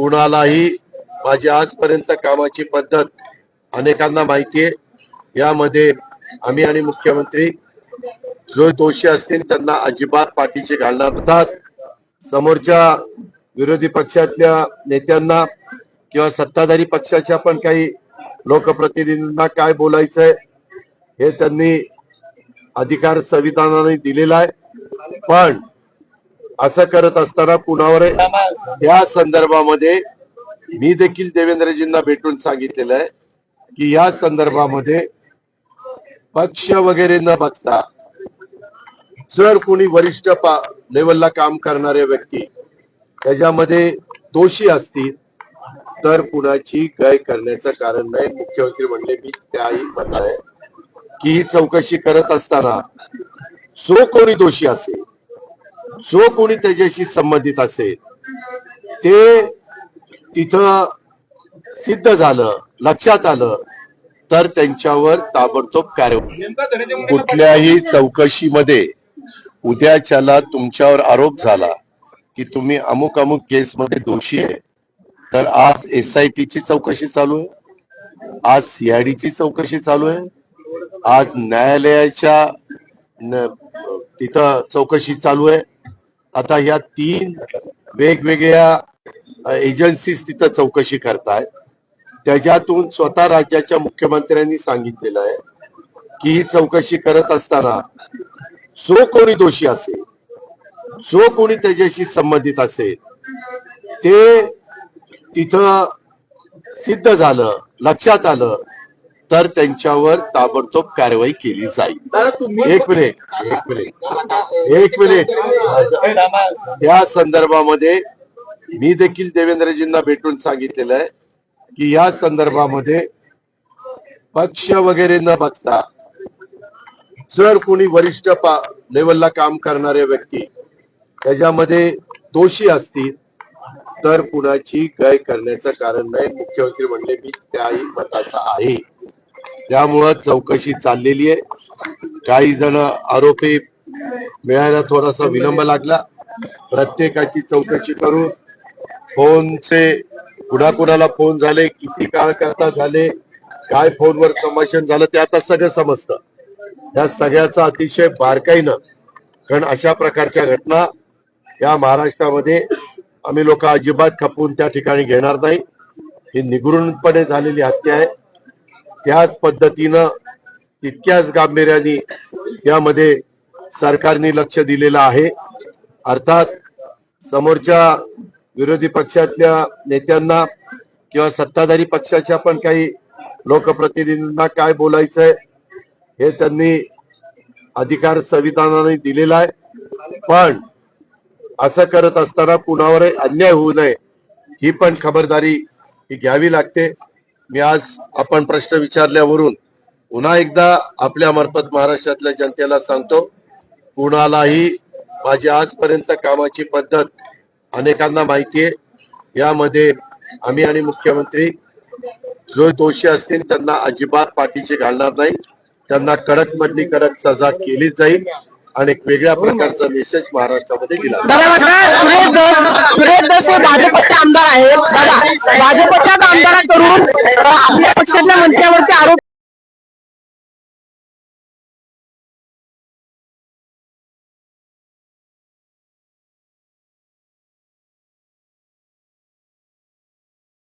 कुणालाही माझी आजपर्यंत कामाची पद्धत अनेकांना माहिती आहे यामध्ये आम्ही आणि मुख्यमंत्री जो दोषी असतील त्यांना अजिबात पाठीशी घालणार अर्थात समोरच्या विरोधी पक्षातल्या नेत्यांना किंवा सत्ताधारी पक्षाच्या पण काही लोकप्रतिनिधींना काय बोलायचंय हे त्यांनी अधिकार संविधानाने दिलेला आहे. पण असं करत असताना कुणावर या संदर्भामध्ये मी देखील देवेंद्रजींना भेटून सांगितलेलं आहे की या संदर्भामध्ये पक्ष वगैरे न बघता जर कोणी वरिष्ठ पा लेवलला काम करणारे व्यक्ती त्याच्यामध्ये दोषी असतील तर कुणाची गय करण्याचं कारण नाही. मुख्यमंत्री म्हणले मी त्याही मत आहे की ही चौकशी करत असताना जो कोणी दोषी असेल जो कोणी त्याच्याशी संबंधित असेल ते तिथं सिद्ध झालं लक्षात आलं तर त्यांच्यावर ताबडतोब कार्यवाही कुठल्याही चौकशीमध्ये उद्याच्याला तुमच्यावर आरोप झाला की तुम्ही अमुक अमुक केस मध्ये दोषी आहे तर आज एस आय ची चौकशी चालू आहे आज सीआयडी ची चौकशी चालू आहे आज न्यायालयाच्या तिथं चौकशी चालू आहे आता या तीन वेगवेगळ्या एजन्सीज तिथं चौकशी करतायत. त्याच्यातून स्वतः राज्याच्या मुख्यमंत्र्यांनी सांगितलेलं आहे की ही चौकशी करत असताना जो कोणी दोषी असेल जो कोणी त्याच्याशी संबंधित असेल ते तिथं सिद्ध झालं लक्षात आलं तर त्यांच्यावर ताबडतोब कारवाई केली जाईल. एक मिनिट एक मिनिट एक मिनिट या संदर्भामध्ये मी देखील देवेंद्रजींना भेटून सांगितलेलं आहे की या संदर्भामध्ये पक्ष वगैरे न बघता जर कोणी वरिष्ठ पा लेवलला काम करणारे व्यक्ती त्याच्यामध्ये दोषी असतील तर कुणाची गय करण्याचं कारण नाही. मुख्यमंत्री म्हणले मी त्याही मताचा आहे. त्यामुळं चौकशी चाललेली आहे. काही जण आरोपी मिळायला थोडासा विलंब लागला. प्रत्येकाची चौकशी करून फोनचे कुणाकुणाला फोन झाले किती काळ करता झाले काय फोनवर संभाषण झालं ते आता सगळं समजतं. या सगळ्याचा अतिशय बारकाईनं कारण अशा प्रकारच्या घटना या महाराष्ट्रामध्ये आम्ही लोक अजिबात खपवून त्या ठिकाणी घेणार नाही. ही निगृणपणे झालेली हत्या आहे. त्याच पद्धतीनं तितक्याच गांभीर्याने यामध्ये सरकारने लक्ष दिलेलं आहे. अर्थात समोरच्या विरोधी पक्षातल्या नेत्यांना किंवा सत्ताधारी पक्षाच्या पण काही लोकप्रतिनिधींना काय बोलायचंय हे त्यांनी अधिकार संविधानाने दिलेला आहे. पण असं करत असताना कुणावरही अन्याय होऊ नये ही पण खबरदारी ही घ्यावी लागते. मी आज आपण प्रश्न विचारल्यावरून पुन्हा एकदा आपल्या मार्फत महाराष्ट्रातल्या जनतेला सांगतो कुणालाही माझी आजपर्यंत कामाची पद्धत अनेकांना माहिती आहे यामध्ये आम्ही आणि मुख्यमंत्री जो दोषी असतील त्यांना अजिबात पाठीशी घालणार नाही. त्यांना कडक मधली कडक सजा केलीच जाईल आणि एक वेगळ्या प्रकारचा मेसेज महाराष्ट्रामध्ये दिला सुरेश दस सुरेश दस हे भाजपचे आमदार आहेत. भाजप भाजपच्याच आमदाराकडून आपल्या पक्षातल्या मंत्र्यावरती आरोप